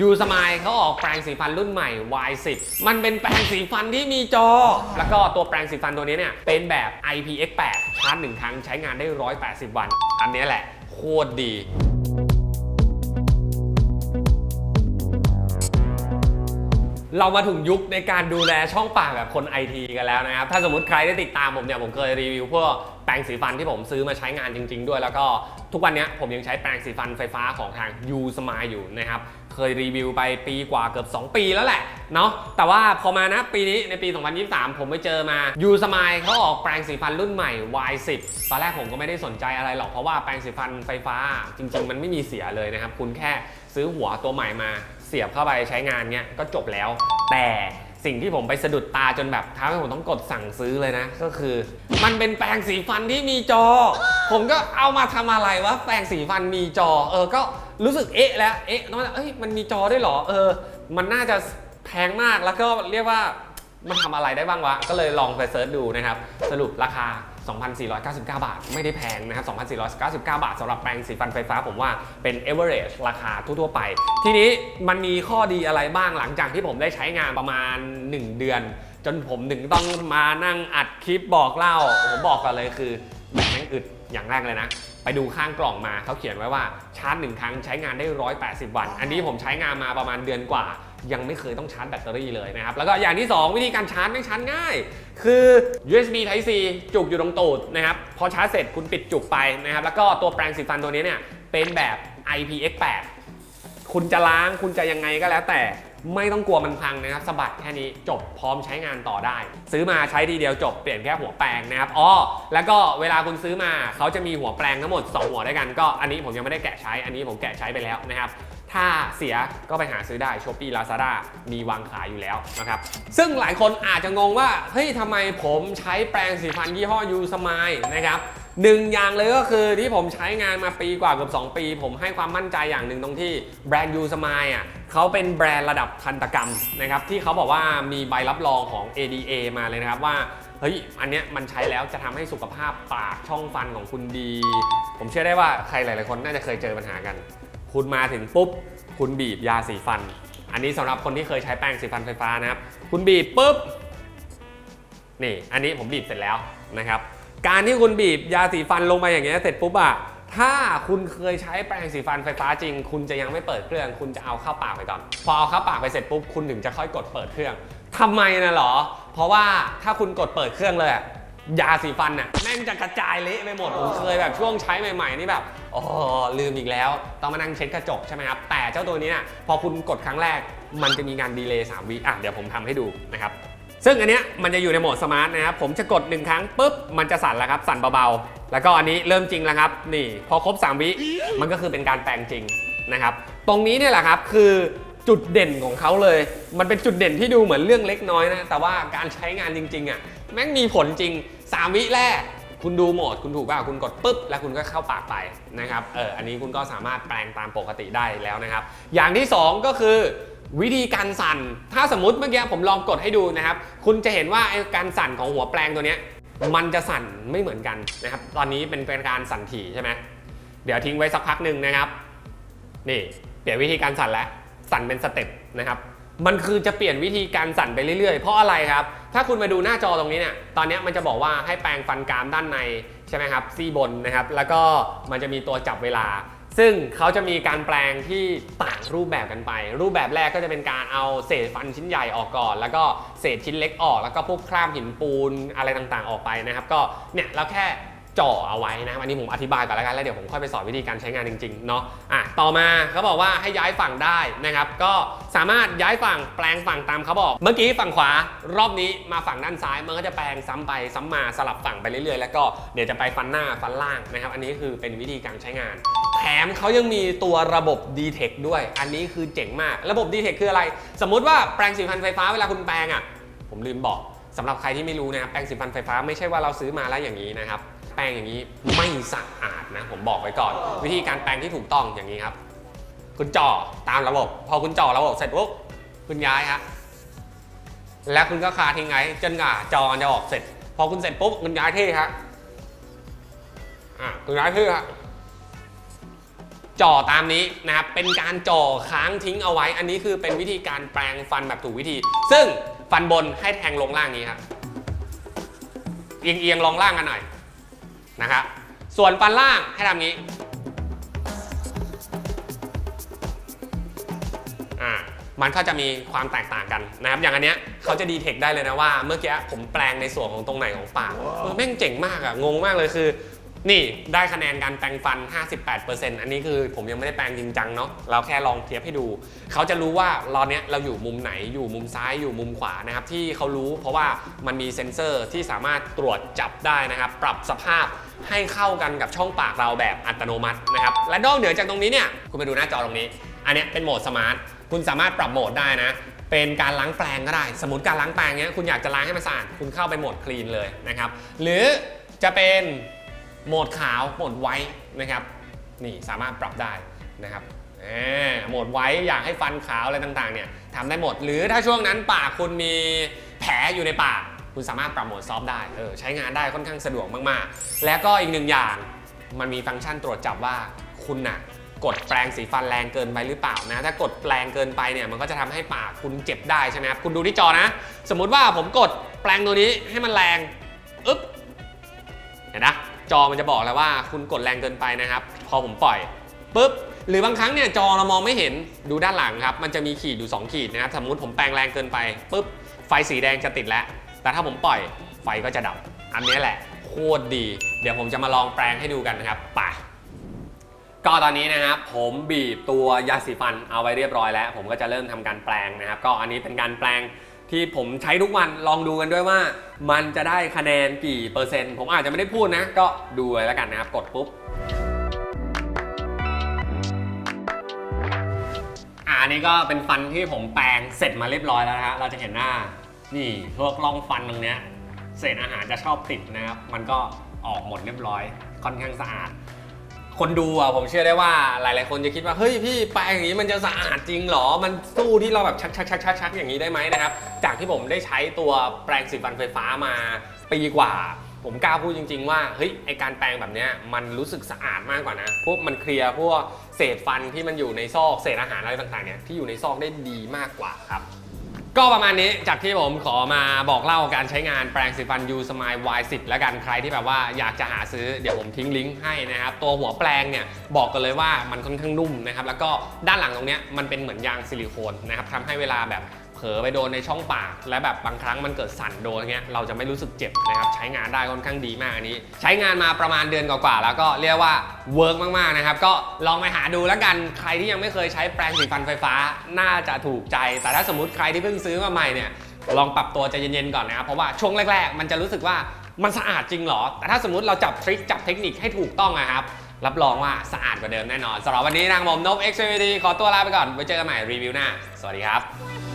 ยูสมายเขาออกแปรงสีฟันรุ่นใหม่ Y10 มันเป็นแปรงสีฟันที่มีจอ แล้วก็ตัวแปรงสีฟันตัวนี้เนี่ยเป็นแบบ IPX8 ชาร์จหนึ่งครั้งใช้งานได้ 180 วัน อันนี้แหละ โคตรดีเรามาถึงยุคในการดูแลช่องปากแบบคนไอทีกันแล้วนะครับ ถ้าสมมติใครได้ติดตามผมเนี่ย ผมเคยรีวิวพวกแปรงสีฟันที่ผมซื้อมาใช้งานจริง ๆ ด้วย แล้วก็ทุกวันนี้ผมยังใช้แปรงสีฟันไฟฟ้าของทาง U Smile อยู่นะครับ เคยรีวิวไปปีกว่าเกือบ 2 ปีแล้วแหละเนาะแต่ว่าพอมานะปีนี้ในปี 2023 ผมไปเจอมา U Smile เขาออกแปรงสีฟันรุ่นใหม่ Y10 ตอนแรกผมก็ไม่ได้สนใจอะไรหรอก เพราะว่าแปรงสีฟันไฟฟ้าจริง ๆ มันไม่มีเสียเลยนะครับ คุณแค่ซื้อหัวตัวใหม่มาเสียบเข้าไปใช้งานเนี้ยก็จบแล้ว แต่สิ่งที่ผมไปสะดุดตาจนแบบท้าให้ผมต้องกดสั่งซื้อเลยนะ ก็คือ มันเป็นแปรงสีฟันที่มีจอ ผมก็เอามาทำอะไรวะแปรงสีฟันมีจอ เออก็ รู้สึกเอ๊ะแล้วเอ๊ะน้อยเอ้ยมันมีจอด้วยเหรอเออ มันน่าจะแพงมากแล้วก็เรียกว่ามันทำอะไรได้บ้างวะ ก็เลยลองไปเซิร์ชดูนะครับ สรุปราคา 2,499 บาท ไม่ได้แพงนะครับ 2,499 บาทสำหรับแปรงสีฟันไฟฟ้าผมว่าเป็น average ราคาทั่วๆไป ทีนี้มันมีข้อดีอะไรบ้างหลังจากที่ผมได้ใช้งานประมาณ 1 เดือน จนผมถึงต้องมานั่งอัดคลิปบอกเล่า ผมบอกกันเลยคือ อึดอย่างแรกเลยนะ ไปดูข้างกล่องมาเขาเขียนไว้ว่าชาร์จหนึ่งครั้งใช้งานได้ 180 วัน อันนี้ผมใช้งานมาประมาณเดือนกว่า ยังไม่เคยต้องชาร์จแบตเตอรี่เลยนะครับ แล้วก็อย่างที่ 2 วิธีการชาร์จไม่งชาร์จง่าย คือ USB Type C จุกอยู่ตรงตูดนะครับพอชาร์จเสร็จคุณปิดจุกไปนะครับแล้วก็ตัวแปรงสีฟันตัวนี้เนี่ยเป็นแบบ IPX8 คุณจะล้างคุณจะยังไงก็แล้วแต่ ไม่ต้องกลัวมันพังนะครับสะบัดแค่นี้จบพร้อมใช้งานต่อได้ ซื้อมาใช้ทีเดียวจบเปลี่ยนแค่หัวแปรงนะครับอ๋อแล้วก็เวลาคุณซื้อมาเขาจะมีหัวแปรงทั้งหมด 2 หัวด้วยกันก็อันนี้ผมยังไม่ได้แกะใช้อันนี้ผมแกะใช้ไปแล้วนะครับถ้าเสียก็ไปหาซื้อได้ s h อ p e e Lazada มีวางขายอยู่แล้วนะครับ ซึ่งหลายคนอาจจะงงว่า เฮ้ยทำไมผมใช้แปรงสีฟันยี่ห้อ U Smile นะครับ หนึ่งอย่างเลยก็คือที่ผมใช้งานมาปีกว่าเกือบ2 ปี ผมให้ความมั่นใจอย่างหนึ่งตรงที่แบรนด์ U Smile อะเขาเป็นแบรนด์ระดับทันตกรรมนะครับที่เขาบอกว่ามีใบรับรองของ ADA มาเลยนะครับว่าเฮ้ย อันเนี้ยมันใช้แล้วจะทำให้สุขภาพปากช่องฟันของคุณดี ผมเชื่อได้ว่าใครหลาย ๆ คนน่าจะเคยเจอปัญหากัน คุณมาถึงปุ๊บ คุณบีบยาสีฟัน อันนี้สำหรับคนที่เคยใช้แป้งสีฟันไฟฟ้านะครับ คุณบีบปุ๊บ นี่ อันนี้ผมบีบเสร็จแล้วนะครับ การที่คุณบีบยาสีฟันลงไปอย่างเงี้ยเสร็จปุ๊บอะถ้าคุณเคยใช้แปรงสีฟันไฟฟ้าจริง คุณจะยังไม่เปิดเครื่อง คุณจะเอาเข้าปากไปก่อน พอเอาเข้าปากไปเสร็จปุ๊บคุณถึงจะค่อยกดเปิดเครื่องทำไมนะหรอ เพราะว่าถ้าคุณกดเปิดเครื่องเลยอะยาสีฟันน่ะแม่งจะกระจายเละไปหมดผมเคยแบบช่วงใช้ใหม่ๆนี่แบบอ๋อลืมอีกแล้ว ต้องมานั่งเช็ดกระจกใช่ไหมครับแต่เจ้าตัวนี้น่ะพอคุณกดครั้งแรก มันจะมีการดีเลย์3วิอะเดี๋ยวผมทำให้ดูนะครับ ซึ่งอันเนี้ยมันจะอยู่ในโหมดสมาร์ทนะครับผมจะกด 1 ครั้งปุ๊บมันจะสั่นแล้วครับ สั่นเบาๆ แล้วก็อันนี้เริ่มจริงแล้วครับ นี่พอครบ 3 วิมันก็คือเป็นการแปลงจริงนะครับ ตรงนี้เนี่ยแหละครับคือจุดเด่นของเขาเลย มันเป็นจุดเด่นที่ดูเหมือนเรื่องเล็กน้อยนะ แต่ว่าการใช้งานจริงๆอะแม่งมีผลจริง 3 วิแรก คุณดูโหมด คุณถูกป่ะคุณกดปุ๊บ แล้วคุณก็เข้าปากไปนะครับ เออ อันนี้คุณก็สามารถแปลงตามปกติได้แล้วนะครับ อย่างที่สองก็คือ วิธีการสั่น ถ้าสมมติเมื่อกี้ผมลองกดให้ดูนะครับ คุณจะเห็นว่าการสั่นของหัวแปลงตัวนี้ มันจะสั่นไม่เหมือนกันนะครับ ตอนนี้เป็นเป็นการสั่นถี่ใช่ไหมเดี๋ยวทิ้งไว้สักพักหนึ่งนะครับ นี่เปลี่ยนวิธีการสั่นแล้ว สั่นเป็นสเต็ปนะครับ มันคือจะเปลี่ยนวิธีการสั่นไปเรื่อยๆ เพราะอะไรครับ ถ้าคุณมาดูหน้าจอตรงนี้เนี่ย ตอนนี้มันจะบอกว่าให้แปรงฟันกรามด้านในใช่ไหมครับซี่บนนะครับ แล้วก็มันจะมีตัวจับเวลา ซึ่งเขาจะมีการแปลงที่ต่างรูปแบบกันไป รูปแบบแรกก็จะเป็นการเอาเศษฟันชิ้นใหญ่ออกก่อน แล้วก็เศษชิ้นเล็กออก แล้วก็พวกคราบหินปูนอะไรต่างๆออกไปนะครับ ก็เนี่ยเราแค่ จ่อเอาไว้นะครับอันนี้ผมอธิบายก่อนแล้วกันแล้วเดี๋ยวผมค่อยไปสอนวิธีการใช้งานจริงๆเนาะอะต่อมาเขาบอกว่าให้ย้ายฝั่งได้นะครับ ก็สามารถย้ายฝั่งแปลงฝั่งตามเขาบอก เมื่อกี้ฝั่งขวารอบนี้มาฝั่งด้านซ้ายมันก็จะแปลงซ้ำไปซ้ำมาสลับฝั่งไปเรื่อยๆ แล้วก็เดี๋ยวจะไปฟันหน้าฟันล่างนะครับ อันนี้คือเป็นวิธีการใช้งานแถมเขายังมีตัวระบบ d t e c ด้วย อันนี้คือเจ๋งมาก ระบบ d t e c คืออะไร สมมุติว่าแปรงสีฟันไฟฟ้าเวลาคุณแปรงอะ ผมลืมบอกสำหรับใครที่ไม่รู้นะครับแปรงสีฟันไฟฟ้าไม่ใช่ว่าเราซื้อมาแล้วอย่างนี้นะครับ แปรงอย่างนี้ไม่สะอาดนะผมบอกไว้ก่อน วิธีการแปรงที่ถูกต้องอย่างนี้ครับ คุณจ่อตามระบบ พอคุณจ่อระบบเสร็จปุ๊บคุณย้ายครับแล้วคุณก็คาทิ้งไว้จนกว่าจอจะออกเสร็จ พอคุณเสร็จปุ๊บคุณย้ายที่ครับอะคุณย้ายที่ครับจ่อตามนี้นะครับ เป็นการจ่อค้างทิ้งเอาไว้ อันนี้คือเป็นวิธีการแปลงฟันแบบถูกวิธี ซึ่งฟันบนให้แทงลงล่างนี้ครับ เอียงเอียงๆลองล่างกันหน่อย นะครับส่วนฟันล่างให้ทำงี้อ่ามันก็จะมีความแตกต่างกันนะครับ อย่างอันเนี้ยเขาจะดีเทคได้เลยนะว่า เมื่อกี้ผมแปลงในส่วนของตรงไหนของปากเออแม่งเจ๋งมากอะงงมากเลยคือ นี่ได้คะแนนการแปลงฟัน 58%อันนี้คือผมยังไม่ได้แปลงจริงจังเนาะ เราแค่ลองเทียบให้ดู เขาจะรู้ว่าเราเนี้ยเราอยู่มุมไหน อยู่มุมซ้าย อยู่มุมขวานะครับ ที่เขารู้เพราะว่ามันมีเซ็นเซอร์ที่สามารถตรวจจับได้นะครับ ปรับสภาพให้เข้ากันกับช่องปากเราแบบอัตโนมัตินะครับ และนอกเหนือจากตรงนี้เนี่ย คุณไปดูหน้าจอตรงนี้ อันนี้เป็นโหมดสมาร์ท คุณสามารถปรับโหมดได้นะเป็นการล้างแปรงก็ได้ สมมติการล้างแปรงเนี้ยคุณอยากจะล้างให้มันสะอาด คุณเข้าไปโหมดคลีนเลยนะครับ หรือจะเป็น โหมดขาวโหมดไว้นะครับนี่สามารถปรับได้นะครับโหมดไว้อยากให้ฟันขาวอะไรต่างๆเนี่ยทำได้หมด หรือถ้าช่วงนั้นปากคุณมีแผลอยู่ในปาก คุณสามารถปรับโหมดซอฟต์ได้เออใช้งานได้ค่อนข้างสะดวกมากๆ แล้วก็อีกหนึ่งอย่างมันมีฟังก์ชันตรวจจับว่าคุณน่ะกดแปรงสีฟันแรงเกินไปหรือเปล่านะ ถ้ากดแปรงเกินไปเนี่ยมันก็จะทำให้ปากคุณเจ็บได้ใช่ไหมครับคุณดูที่จอนะ สมมุติว่าผมกดแปรงตัวนี้ให้มันแรงอึ๊บเห็นนะ จอมันจะบอกแล้วว่าคุณกดแรงเกินไปนะครับ พอผมปล่อยปุ๊บหรือบางครั้งเนี่ยจอเรามองไม่เห็นดูด้านหลังครับ มันจะมีขีดอยู่ 2 ขีดนะครับสมมติผมแปลงแรงเกินไปปุ๊บไฟสีแดงจะติดแล้ว แต่ถ้าผมปล่อยไฟก็จะดับ อันนี้แหละ โคตรดี เดี๋ยวผมจะมาลองแปลงให้ดูกันนะครับไปก็ตอนนี้นะครับผมบีบตัวยาสีฟันเอาไว้เรียบร้อยแล้ว ผมก็จะเริ่มทำการแปลงนะครับ ก็อันนี้เป็นการแปลง ที่ผมใช้ทุกวันลองดูกันด้วยว่า มันจะได้คะแนนกี่เปอร์เซ็นต์ ผมอาจจะไม่ได้พูดนะ ก็ดูเลยแล้วกันนะครับ กดปุ๊บอันนี้ก็เป็นฟันที่ผมแปลงเสร็จมาเรียบร้อยแล้วนะฮะเราจะเห็นหน้า นี่พวกร่องฟันตรงเนี้ยเศษอาหารจะชอบติดนะครับ มันก็ออกหมดเรียบร้อย ค่อนข้างสะอาด คนดูอะผมเชื่อได้ว่าหลาย ๆ คนจะคิดว่าเฮ้ยพี่แปลงอย่างนี้มันจะสะอาดจริงเหรอ มันสู้ที่เราแบบชักชักชักชักชักอย่างนี้ได้ไหมนะครับ จากที่ผมได้ใช้ตัวแปรงสีฟันไฟฟ้ามาปีกว่า ผมกล้าพูดจริง ๆ ว่าเฮ้ยไอการแปรงแบบเนี้ยมันรู้สึกสะอาดมากกว่านะพวกมันเคลียร์พวกเศษฟันที่มันอยู่ในซอกเศษอาหารอะไรต่าง ๆ เนี่ยที่อยู่ในซอกได้ดีมากกว่าครับ ก็ประมาณนี้จากที่ผมขอมาบอกเล่าการใช้งานแปรงสีฟัน U Smile Y10 แล้วกันใครที่แบบว่าอยากจะหาซื้อเดี๋ยวผมทิ้งลิงก์ให้นะครับ ตัวหัวแปรงเนี่ยบอกกันเลยว่ามันค่อนข้างนุ่มนะครับ แล้วก็ด้านหลังตรงเนี้ยมันเป็นเหมือนยางซิลิโคนนะครับทำให้เวลาแบบ ลอไปโดนในช่องปาก และแบบบางครั้งมันเกิดสั่นโดนเงี้ยเราจะไม่รู้สึกเจ็บนะครับใช้งานได้ค่อนข้างดีมากอันนี้ ใช้งานมาประมาณเดือนกว่าๆแล้วก็เรียกว่าเวิร์กมากๆนะครับก็ลองไปหาดูแล้วกันใครที่ยังไม่เคยใช้แปรงสีฟันไฟฟ้าน่าจะถูกใจ แต่ถ้าสมมติใครที่เพิ่งซื้อมาใหม่เนี่ยลองปรับตัวใจเย็นๆก่อนนะครับเพราะว่าช่วงแรก ๆ มันจะรู้สึกว่ามันสะอาดจริงหรอ แต่ถ้าสมมติเราจับทริคจับเทคนิคให้ถูกต้องอะครับรับรองว่าสะอาดกว่าเดิมแน่นอนสำหรับวันนี้ทางผมนบ x อ็กซ์ขอตัวลาไปก่อนไว้เจอกันใหม่รีวิวหน้า สวัสดีครับ